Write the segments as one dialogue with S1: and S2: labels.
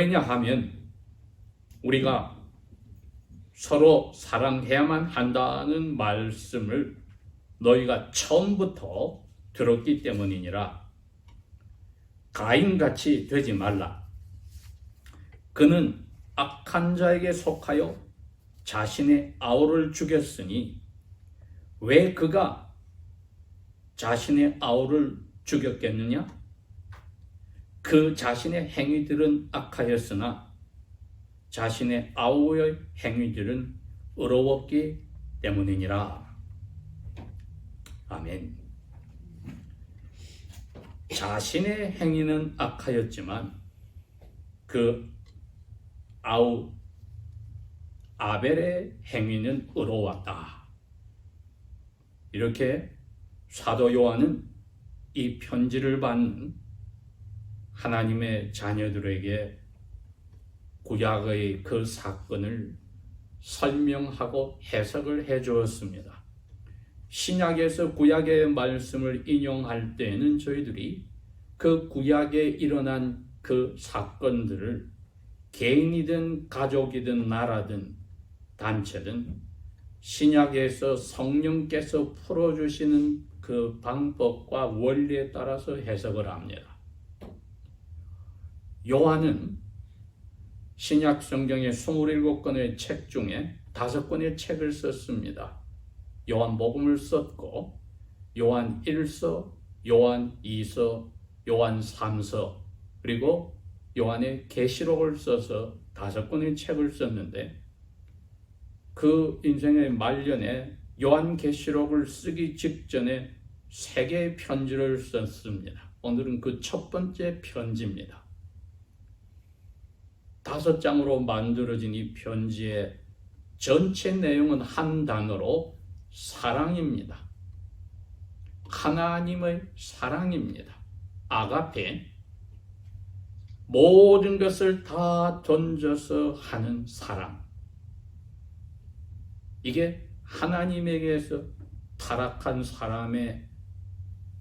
S1: 왜냐하면 우리가 서로 사랑해야만 한다는 말씀을 너희가 처음부터 들었기 때문이니라. 가인같이 되지 말라. 그는 악한 자에게 속하여 자신의 아우를 죽였으니 왜 그가 자신의 아우를 죽였겠느냐? 그 자신의 행위들은 악하였으나 자신의 아우의 행위들은 의로웠기 때문이니라. 아멘. 자신의 행위는 악하였지만 그 아우 아벨의 행위는 의로웠다. 이렇게 사도 요한은 이 편지를 받는 하나님의 자녀들에게 구약의 그 사건을 설명하고 해석을 해 주었습니다. 신약에서 구약의 말씀을 인용할 때에는 저희들이 그 구약에 일어난 그 사건들을 개인이든 가족이든 나라든 단체든 신약에서 성령께서 풀어주시는 그 방법과 원리에 따라서 해석을 합니다. 요한은 신약 성경의 27권의 책 중에 5권의 책을 썼습니다. 요한 복음을 썼고 요한 1서, 요한 2서, 요한 3서 그리고 요한의 계시록을 써서 다섯 권의 책을 썼는데 그 인생의 말년에 요한 계시록을 쓰기 직전에 세 개의 편지를 썼습니다. 오늘은 그 첫 번째 편지입니다. 다섯 장으로 만들어진 이 편지의 전체 내용은 한 단어로 사랑입니다. 하나님의 사랑입니다. 아가페. 모든 것을 다 던져서 하는 사랑. 이게 하나님에게서 타락한 사람의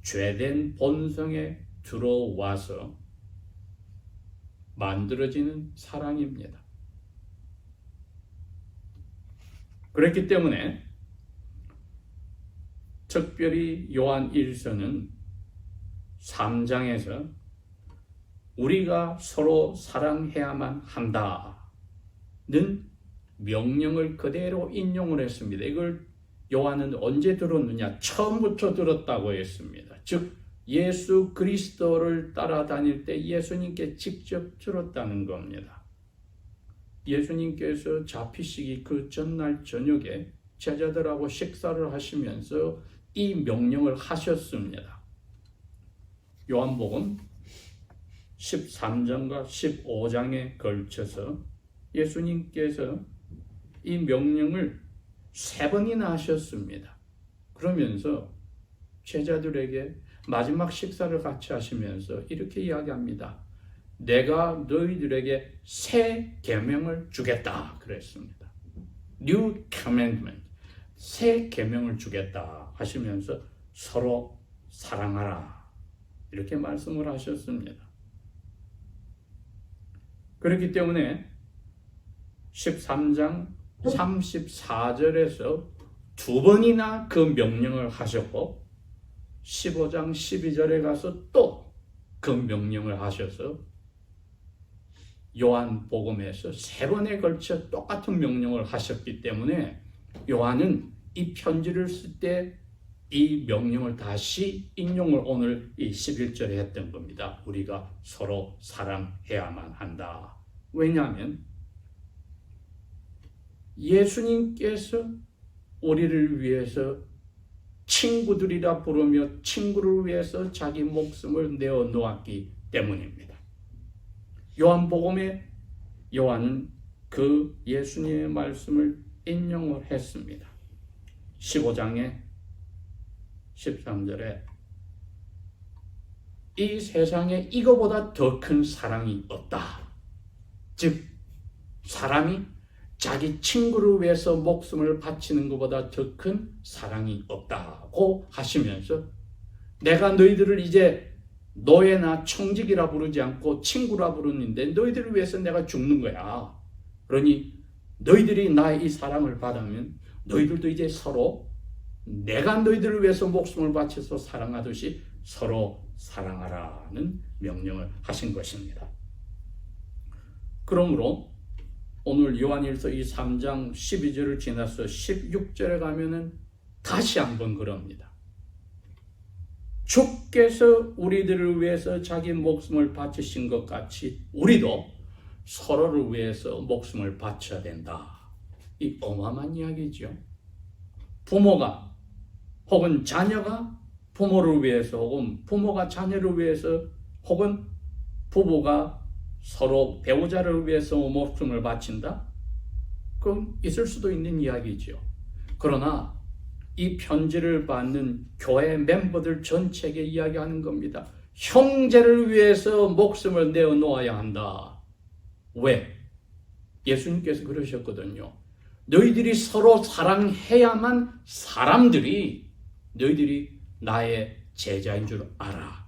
S1: 죄된 본성에 들어와서 만들어지는 사랑입니다. 그렇기 때문에 특별히 요한 1서는 3장에서 우리가 서로 사랑해야만 한다는 명령을 그대로 인용을 했습니다. 이걸 요한은 언제 들었느냐? 처음부터 들었다고 했습니다. 즉 예수 그리스도를 따라다닐 때 예수님께 직접 들었다는 겁니다. 예수님께서 잡히시기 그 전날 저녁에 제자들하고 식사를 하시면서 이 명령을 하셨습니다. 요한복음 13장과 15장에 걸쳐서 예수님께서 이 명령을 세 번이나 하셨습니다. 그러면서 제자들에게 마지막 식사를 같이 하시면서 이렇게 이야기합니다. 내가 너희들에게 새 계명을 주겠다 그랬습니다. New commandment. 새 계명을 주겠다 하시면서 서로 사랑하라. 이렇게 말씀을 하셨습니다. 그렇기 때문에 13장 34절에서 두 번이나 그 명령을 하셨고 15장 12절에 가서 또 그 명령을 하셔서 요한 복음에서 세 번에 걸쳐 똑같은 명령을 하셨기 때문에 요한은 이 편지를 쓸 때 이 명령을 다시 인용을 오늘 이 11절에 했던 겁니다. 우리가 서로 사랑해야만 한다. 왜냐하면 예수님께서 우리를 위해서 친구들이라 부르며 친구를 위해서 자기 목숨을 내어 놓았기 때문입니다. 요한복음에 요한은 그 예수님의 말씀을 인용을 했습니다. 15장에 13절에 이 세상에 이거보다 더 큰 사랑이 없다. 즉 사람이 자기 친구를 위해서 목숨을 바치는 것보다 더 큰 사랑이 없다고 하시면서 내가 너희들을 이제 노예나 청직이라 부르지 않고 친구라 부르는데 너희들을 위해서 내가 죽는 거야. 그러니 너희들이 나의 이 사랑을 받으면 너희들도 이제 서로 내가 너희들을 위해서 목숨을 바쳐서 사랑하듯이 서로 사랑하라는 명령을 하신 것입니다. 그러므로 오늘 요한일서 이 3장 12절을 지나서 16절에 가면은 다시 한번 그럽니다. 주께서 우리들을 위해서 자기 목숨을 바치신 것 같이 우리도 서로를 위해서 목숨을 바쳐야 된다. 이 어마어마한 이야기죠. 부모가 혹은 자녀가 부모를 위해서 혹은 부모가 자녀를 위해서 혹은 부부가 서로 배우자를 위해서 목숨을 바친다? 그건 있을 수도 있는 이야기죠. 그러나 이 편지를 받는 교회 멤버들 전체에게 이야기하는 겁니다. 형제를 위해서 목숨을 내어 놓아야 한다. 왜? 예수님께서 그러셨거든요. 너희들이 서로 사랑해야만 사람들이 너희들이 나의 제자인 줄 알아.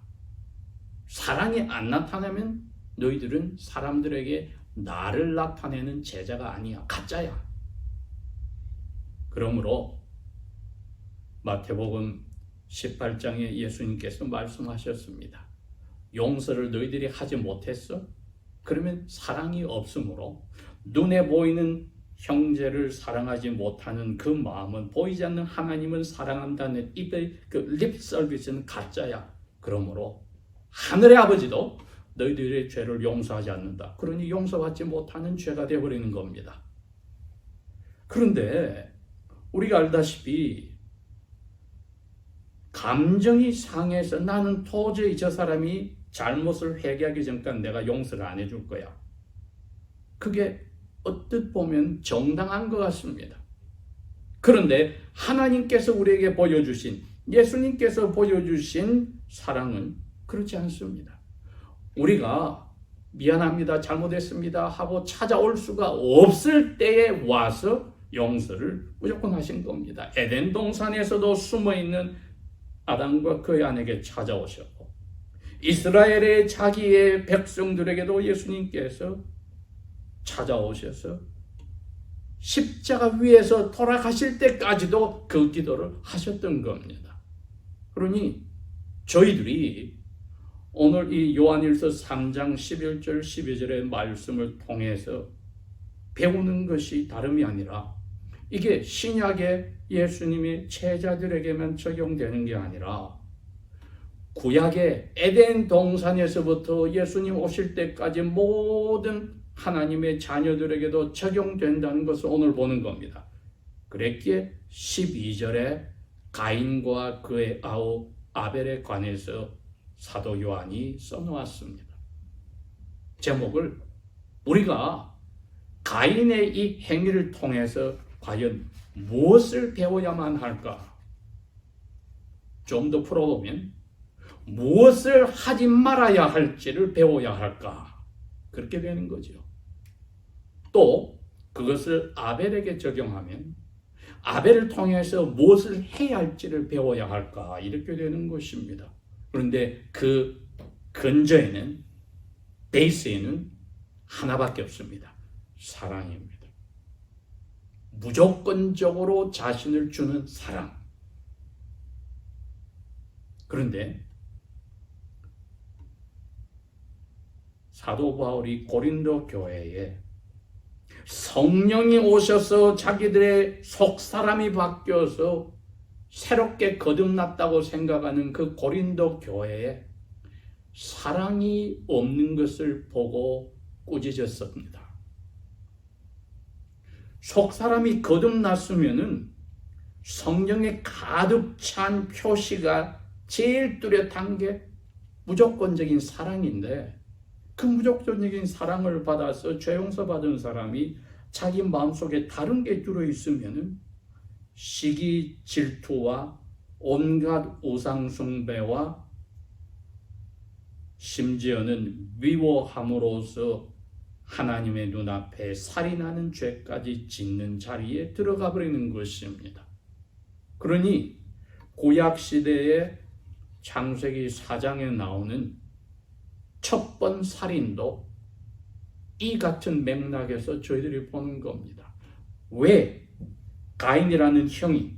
S1: 사랑이 안 나타나면 너희들은 사람들에게 나를 나타내는 제자가 아니야. 가짜야. 그러므로 마태복음 18장에 예수님께서 말씀하셨습니다. 용서를 너희들이 하지 못했어? 그러면 사랑이 없으므로 눈에 보이는 형제를 사랑하지 못하는 그 마음은 보이지 않는 하나님은 사랑한다는 입의 그립 서비스는 가짜야. 그러므로 하늘의 아버지도 너희들의 죄를 용서하지 않는다. 그러니 용서받지 못하는 죄가 되어버리는 겁니다. 그런데 우리가 알다시피 감정이 상해서 나는 도저히 저 사람이 잘못을 회개하기 전까지 내가 용서를 안 해줄 거야. 그게 어뜻 보면 정당한 것 같습니다. 그런데 하나님께서 우리에게 보여주신 예수님께서 보여주신 사랑은 그렇지 않습니다. 우리가 미안합니다, 잘못했습니다 하고 찾아올 수가 없을 때에 와서 용서를 무조건 하신 겁니다. 에덴 동산에서도 숨어 있는 아담과 그의 아내에게 찾아오셨고 이스라엘의 자기의 백성들에게도 예수님께서 찾아오셔서 십자가 위에서 돌아가실 때까지도 그 기도를 하셨던 겁니다. 그러니 저희들이 오늘 이 요한일서 3장 11절 12절의 말씀을 통해서 배우는 것이 다름이 아니라 이게 신약의 예수님의 제자들에게만 적용되는 게 아니라 구약의 에덴 동산에서부터 예수님 오실 때까지 모든 하나님의 자녀들에게도 적용된다는 것을 오늘 보는 겁니다. 그랬기에 12절에 가인과 그의 아우 아벨에 관해서 사도 요한이 써놓았습니다. 제목을 우리가 가인의 이 행위를 통해서 과연 무엇을 배워야만 할까? 좀 더 풀어보면 무엇을 하지 말아야 할지를 배워야 할까? 그렇게 되는 거죠. 또 그것을 아벨에게 적용하면 아벨을 통해서 무엇을 해야 할지를 배워야 할까? 이렇게 되는 것입니다. 그런데 그 근저에는 베이스에는 하나밖에 없습니다. 사랑입니다. 무조건적으로 자신을 주는 사랑. 그런데 사도 바울이 고린도 교회에 성령이 오셔서 자기들의 속 사람이 바뀌어서 새롭게 거듭났다고 생각하는 그 고린도 교회에 사랑이 없는 것을 보고 꾸짖었습니다. 속 사람이 거듭났으면은 성령에 가득 찬 표시가 제일 뚜렷한 게 무조건적인 사랑인데 그 무조건적인 사랑을 받아서 죄 용서 받은 사람이 자기 마음속에 다른 게 들어 있으면은 시기 질투와 온갖 우상 숭배와 심지어는 미워함으로써 하나님의 눈앞에 살인하는 죄까지 짓는 자리에 들어가 버리는 것입니다. 그러니 구약 시대에 창세기 4장에 나오는 첫 번 살인도 이 같은 맥락에서 저희들이 보는 겁니다. 왜 가인이라는 형이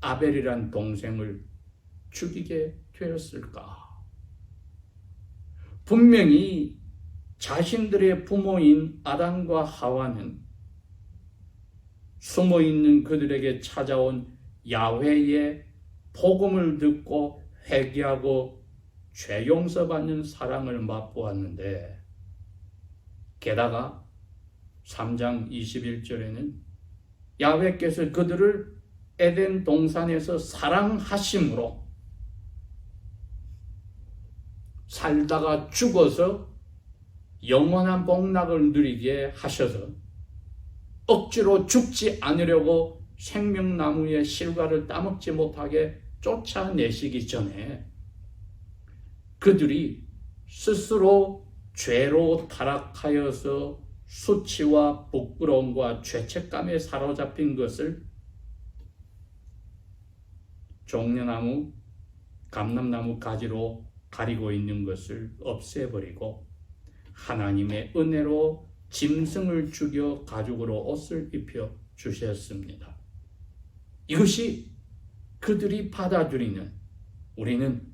S1: 아벨이란 동생을 죽이게 되었을까? 분명히 자신들의 부모인 아담과 하와는 숨어 있는 그들에게 찾아온 야훼의 복음을 듣고 회개하고 죄 용서받는 사랑을 맛보았는데 게다가 3장 21절에는 야훼께서 그들을 에덴 동산에서 사랑하심으로 살다가 죽어서 영원한 복락을 누리게 하셔서 억지로 죽지 않으려고 생명나무의 실과를 따먹지 못하게 쫓아내시기 전에 그들이 스스로 죄로 타락하여서 수치와 부끄러움과 죄책감에 사로잡힌 것을 종려나무, 감람나무 가지로 가리고 있는 것을 없애버리고 하나님의 은혜로 짐승을 죽여 가죽으로 옷을 입혀 주셨습니다. 이것이 그들이 받아들이는 우리는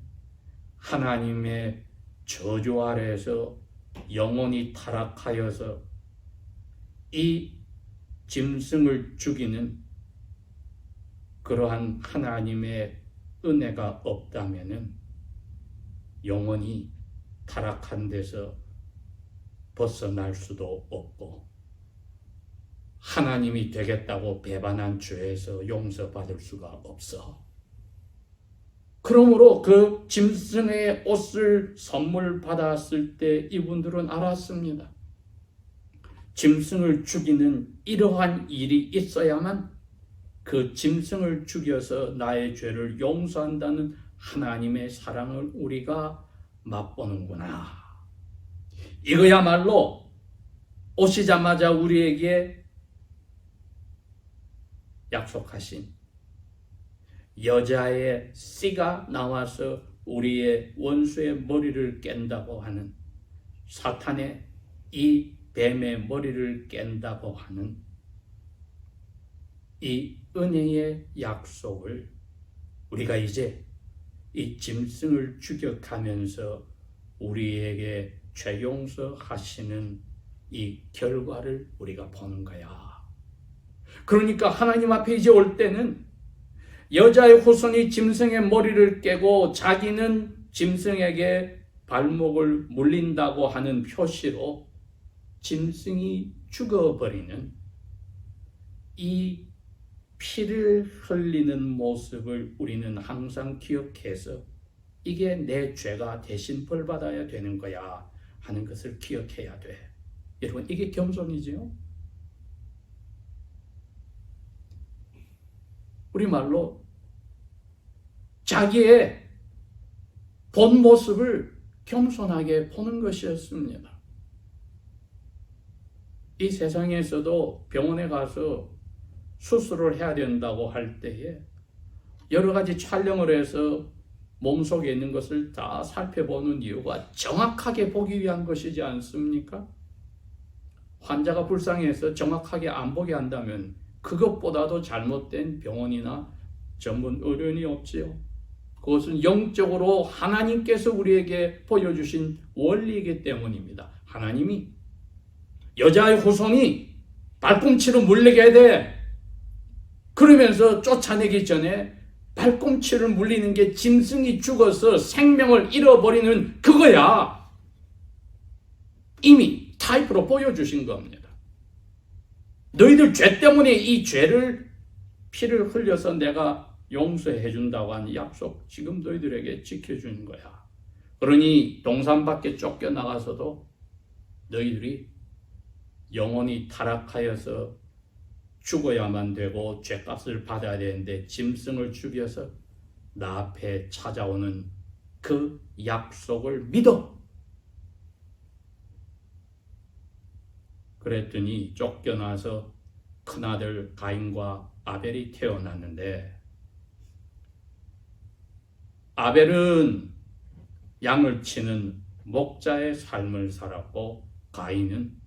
S1: 하나님의 저주 아래에서 영원히 타락하여서 이 짐승을 죽이는 그러한 하나님의 은혜가 없다면은 영원히 타락한 데서 벗어날 수도 없고 하나님이 되겠다고 배반한 죄에서 용서받을 수가 없어. 그러므로 그 짐승의 옷을 선물 받았을 때 이분들은 알았습니다. 짐승을 죽이는 이러한 일이 있어야만 그 짐승을 죽여서 나의 죄를 용서한다는 하나님의 사랑을 우리가 맛보는구나. 이거야말로 오시자마자 우리에게 약속하신 여자의 씨가 나와서 우리의 원수의 머리를 깬다고 하는 사탄의 이 뱀의 머리를 깬다고 하는 이 은혜의 약속을 우리가 이제 이 짐승을 추격하면서 우리에게 죄 용서하시는 이 결과를 우리가 보는 거야. 그러니까 하나님 앞에 이제 올 때는 여자의 후손이 짐승의 머리를 깨고 자기는 짐승에게 발목을 물린다고 하는 표시로 짐승이 죽어버리는 이 피를 흘리는 모습을 우리는 항상 기억해서 이게 내 죄가 대신 벌 받아야 되는 거야 하는 것을 기억해야 돼. 여러분 이게 겸손이지요? 우리 말로 자기의 본 모습을 겸손하게 보는 것이었습니다. 이 세상에서도 병원에 가서 수술을 해야 된다고 할 때에 여러 가지 촬영을 해서 몸속에 있는 것을 다 살펴보는 이유가 정확하게 보기 위한 것이지 않습니까? 환자가 불쌍해서 정확하게 안 보게 한다면 그것보다도 잘못된 병원이나 전문 의료인이 없지요. 그것은 영적으로 하나님께서 우리에게 보여주신 원리이기 때문입니다. 하나님이 여자의 후손이 발꿈치로 물리게 돼. 그러면서 쫓아내기 전에 발꿈치를 물리는 게 짐승이 죽어서 생명을 잃어버리는 그거야. 이미 타입으로 보여주신 겁니다. 너희들 죄 때문에 이 죄를 피를 흘려서 내가 용서해 준다고 한 약속 지금 너희들에게 지켜주는 거야. 그러니 동산 밖에 쫓겨나가서도 너희들이 영원히 타락하여서 죽어야만 되고 죄값을 받아야 되는데 짐승을 죽여서 나 앞에 찾아오는 그 약속을 믿어. 그랬더니 쫓겨나서 큰아들 가인과 아벨이 태어났는데 아벨은 양을 치는 목자의 삶을 살았고 가인은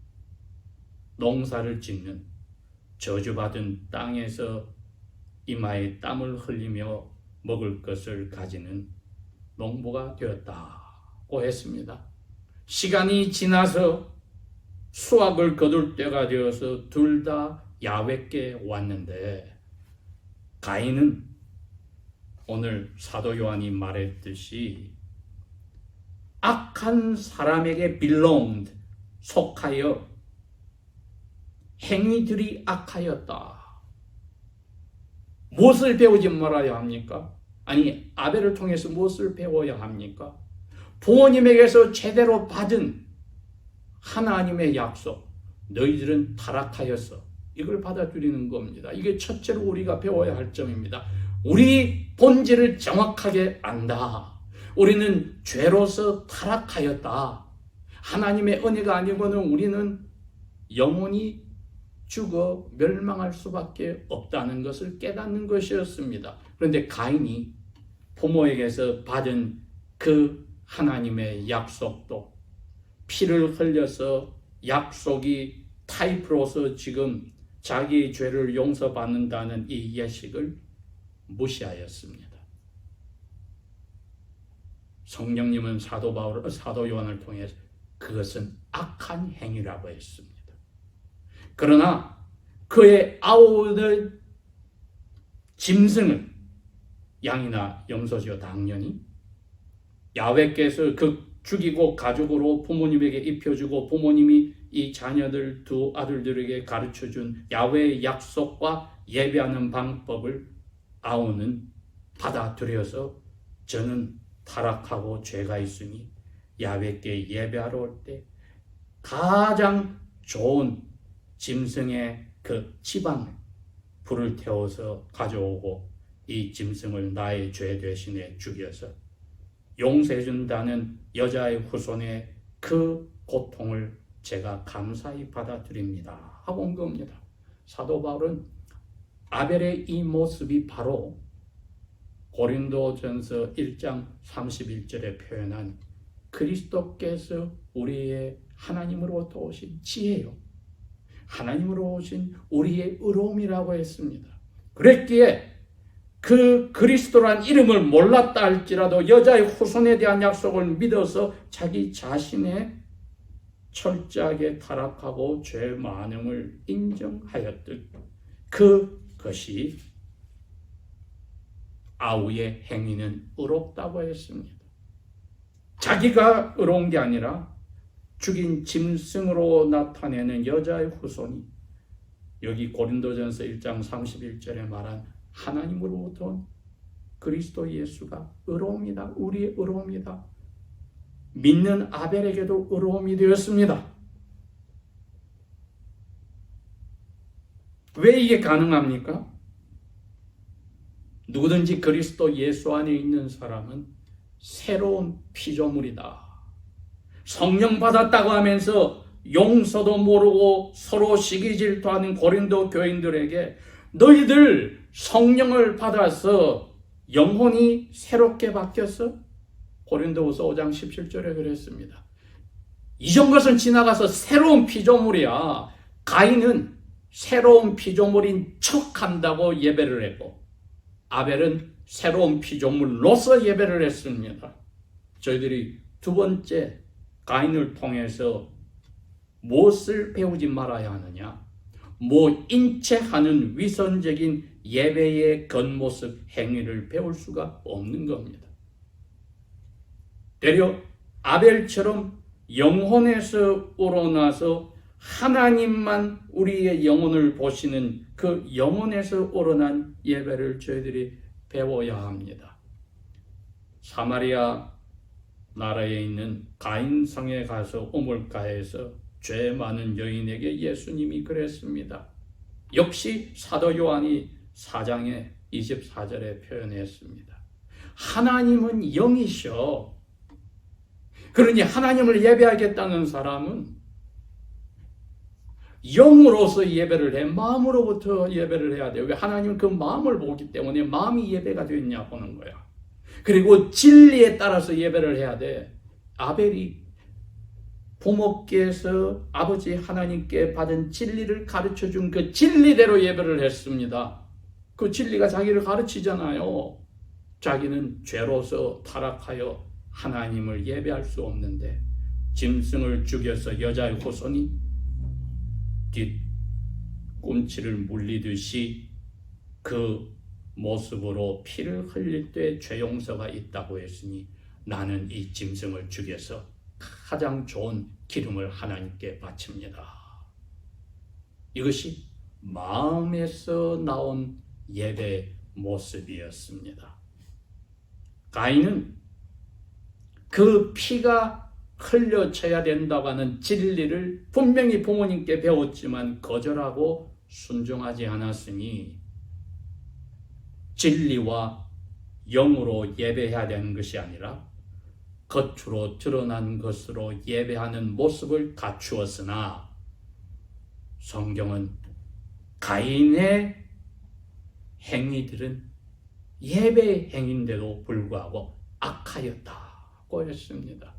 S1: 농사를 짓는 저주받은 땅에서 이마에 땀을 흘리며 먹을 것을 가지는 농부가 되었다고 했습니다. 시간이 지나서 수확을 거둘 때가 되어서 둘 다 야외께 왔는데 가인은 오늘 사도 요한이 말했듯이 악한 사람에게 belonged 속하여 행위들이 악하였다. 무엇을 배우지 말아야 합니까? 아니 아벨을 통해서 무엇을 배워야 합니까? 부모님에게서 제대로 받은 하나님의 약속 너희들은 타락하였어 이걸 받아들이는 겁니다. 이게 첫째로 우리가 배워야 할 점입니다. 우리 본질을 정확하게 안다. 우리는 죄로서 타락하였다. 하나님의 은혜가 아니고는 우리는 영원히 죽어 멸망할 수밖에 없다는 것을 깨닫는 것이었습니다. 그런데 가인이 부모에게서 받은 그 하나님의 약속도 피를 흘려서 약속이 타입으로서 지금 자기 죄를 용서받는다는 이 예식을 무시하였습니다. 성령님은 사도 바울, 사도 요한을 통해 그것은 악한 행위라고 했습니다. 그러나 그의 아우의 짐승은 양이나 염소지요 당연히 야외께서 그 죽이고 가족으로 부모님에게 입혀주고 부모님이 이 자녀들 두 아들들에게 가르쳐준 야외의 약속과 예배하는 방법을 아우는 받아들여서 저는 타락하고 죄가 있으니 야외께 예배하러 올 때 가장 좋은 짐승의 그 지방을 불을 태워서 가져오고 이 짐승을 나의 죄 대신에 죽여서 용서해준다는 여자의 후손의 그 고통을 제가 감사히 받아들입니다. 하고 온 겁니다. 사도 바울은 아벨의 이 모습이 바로 고린도전서 1장 31절에 표현한 그리스도께서 우리의 하나님으로부터 오신 지혜요. 하나님으로 오신 우리의 의로움이라고 했습니다. 그랬기에 그 그리스도란 이름을 몰랐다 할지라도 여자의 후손에 대한 약속을 믿어서 자기 자신의 철저하게 타락하고 죄 많음을 인정하였듯 그것이 아우의 행위는 의롭다고 했습니다. 자기가 의로운 게 아니라 죽인 짐승으로 나타내는 여자의 후손이 여기 고린도전서 1장 31절에 말한 하나님으로부터 온 그리스도 예수가 의로움이다. 우리의 의로움이다. 믿는 아벨에게도 의로움이 되었습니다. 왜 이게 가능합니까? 누구든지 그리스도 예수 안에 있는 사람은 새로운 피조물이다. 성령 받았다고 하면서 용서도 모르고 서로 시기 질투하는 고린도 교인들에게 너희들 성령을 받아서 영혼이 새롭게 바뀌었어? 고린도후서 5장 17절에 그랬습니다. 이전 것은 지나가서 새로운 피조물이야. 가인은 새로운 피조물인 척한다고 예배를 했고 아벨은 새로운 피조물로서 예배를 했습니다. 저희들이 두 번째 가인을 통해서 무엇을 배우지 말아야 하느냐? 뭐 인체하는 위선적인 예배의 겉모습 행위를 배울 수가 없는 겁니다. 되려 아벨처럼 영혼에서 우러나서 하나님만 우리의 영혼을 보시는 그 영혼에서 우러난 예배를 저희들이 배워야 합니다. 사마리아 나라에 있는 가인성에 가서 우물가에서 죄 많은 여인에게 예수님이 그랬습니다. 역시 사도 요한이 4장의 24절에 표현했습니다. 하나님은 영이셔. 그러니 하나님을 예배하겠다는 사람은 영으로서 예배를 해 마음으로부터 예배를 해야 돼요. 왜 하나님은 그 마음을 보기 때문에 마음이 예배가 되냐 보는 거야. 그리고 진리에 따라서 예배를 해야 돼. 아벨이 부모께서 아버지 하나님께 받은 진리를 가르쳐 준 그 진리대로 예배를 했습니다. 그 진리가 자기를 가르치잖아요. 자기는 죄로서 타락하여 하나님을 예배할 수 없는데 짐승을 죽여서 여자의 후손이 뒤꿈치를 물리듯이 그 모습으로 피를 흘릴 때 죄 용서가 있다고 했으니 나는 이 짐승을 죽여서 가장 좋은 기름을 하나님께 바칩니다. 이것이 마음에서 나온 예배 모습이었습니다. 가인은 그 피가 흘려쳐야 된다고 하는 진리를 분명히 부모님께 배웠지만 거절하고 순종하지 않았으니 진리와 영으로 예배해야 되는 것이 아니라 겉으로 드러난 것으로 예배하는 모습을 갖추었으나 성경은 가인의 행위들은 예배 행위인데도 불구하고 악하였다고 했습니다.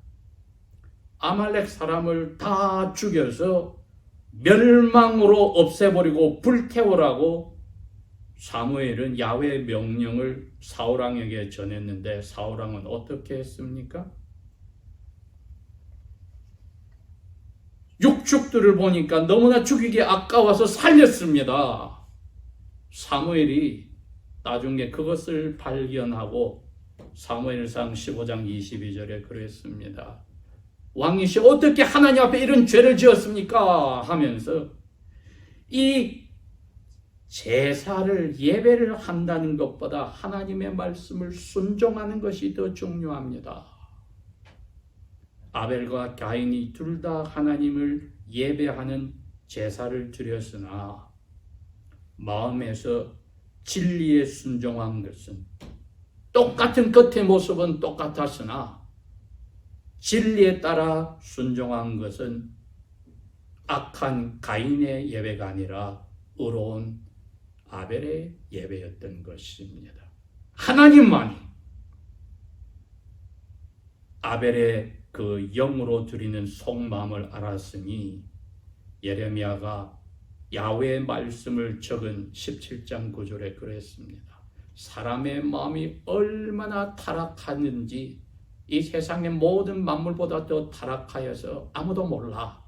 S1: 아말렉 사람을 다 죽여서 멸망으로 없애버리고 불태우라고 사무엘은 야훼의 명령을 사울왕에게 전했는데 사울왕은 어떻게 했습니까? 육축들을 보니까 너무나 죽이기 아까워서 살렸습니다. 사무엘이 나중에 그것을 발견하고 사무엘상 15장 22절에 그랬습니다. 왕이시 어떻게 하나님 앞에 이런 죄를 지었습니까? 하면서 이 제사를 예배를 한다는 것보다 하나님의 말씀을 순종하는 것이 더 중요합니다. 아벨과 가인이 둘 다 하나님을 예배하는 제사를 드렸으나 마음에서 진리에 순종한 것은 똑같은 겉의 모습은 똑같았으나 진리에 따라 순종한 것은 악한 가인의 예배가 아니라 의로운 아벨의 예배였던 것입니다. 하나님만이 아벨의 그 영으로 드리는 속마음을 알았으니 예레미야가 야훼의 말씀을 적은 17장 9절에 그랬습니다. 사람의 마음이 얼마나 타락하는지 이 세상의 모든 만물보다 더 타락하여서 아무도 몰라.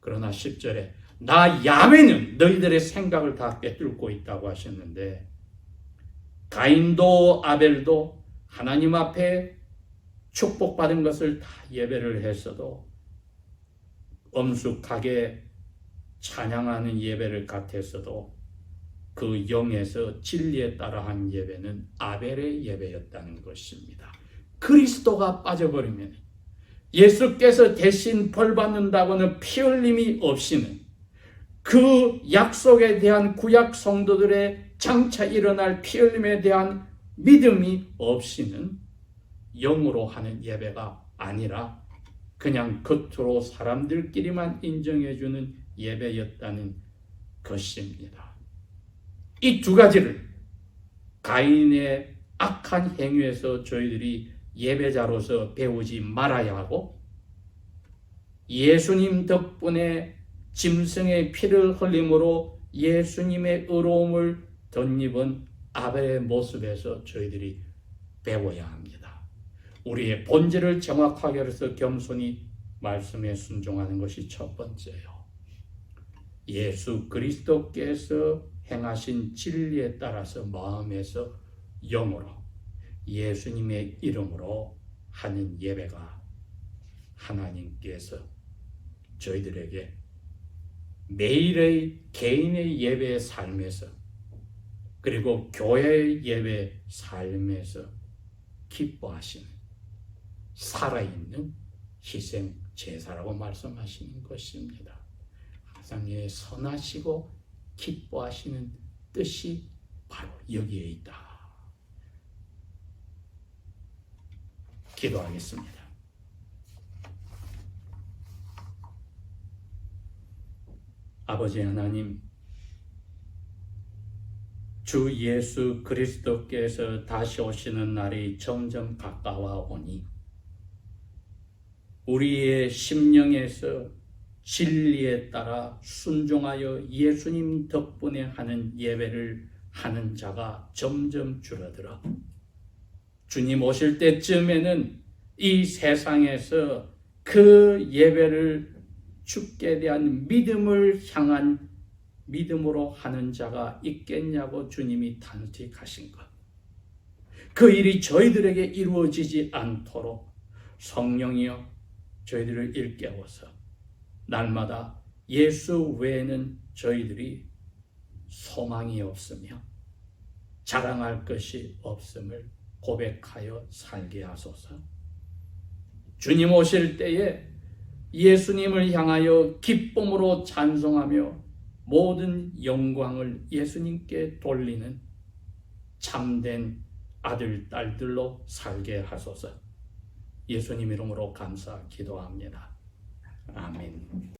S1: 그러나 10절에 나 야훼는 너희들의 생각을 다 꿰뚫고 있다고 하셨는데 가인도 아벨도 하나님 앞에 축복받은 것을 다 예배를 했어도 엄숙하게 찬양하는 예배를 같았어도 그 영에서 진리에 따라 한 예배는 아벨의 예배였다는 것입니다. 그리스도가 빠져버리면 예수께서 대신 벌 받는다고는 피 흘림이 없이는 그 약속에 대한 구약 성도들의 장차 일어날 피 흘림에 대한 믿음이 없이는 영으로 하는 예배가 아니라 그냥 겉으로 사람들끼리만 인정해주는 예배였다는 것입니다. 이 두 가지를 가인의 악한 행위에서 저희들이 예배자로서 배우지 말아야 하고 예수님 덕분에 짐승의 피를 흘림으로 예수님의 의로움을 덧입은 아벨의 모습에서 저희들이 배워야 합니다. 우리의 본질을 정확하게 해서 겸손히 말씀에 순종하는 것이 첫 번째요. 예수 그리스도께서 행하신 진리에 따라서 마음에서 영으로 예수님의 이름으로 하는 예배가 하나님께서 저희들에게 매일의 개인의 예배 삶에서 그리고 교회의 예배 삶에서 기뻐하시는 살아있는 희생 제사라고 말씀하시는 것입니다. 하나님의 선하시고 기뻐하시는 뜻이 바로 여기에 있다. 기도하겠습니다. 아버지 하나님, 주 예수 그리스도께서 다시 오시는 날이 점점 가까워 오니 우리의 심령에서 진리에 따라 순종하여 예수님 덕분에 하는 예배를 하는 자가 점점 줄어들어 주님 오실 때쯤에는 이 세상에서 그 예배를 주께 대한 믿음을 향한 믿음으로 하는 자가 있겠냐고 주님이 단식하신 것. 그 일이 저희들에게 이루어지지 않도록 성령이여 저희들을 일깨워서 날마다 예수 외에는 저희들이 소망이 없으며 자랑할 것이 없음을 고백하여 살게 하소서. 주님 오실 때에 예수님을 향하여 기쁨으로 찬송하며 모든 영광을 예수님께 돌리는 참된 아들, 딸들로 살게 하소서. 예수님 이름으로 감사 기도합니다. 아멘.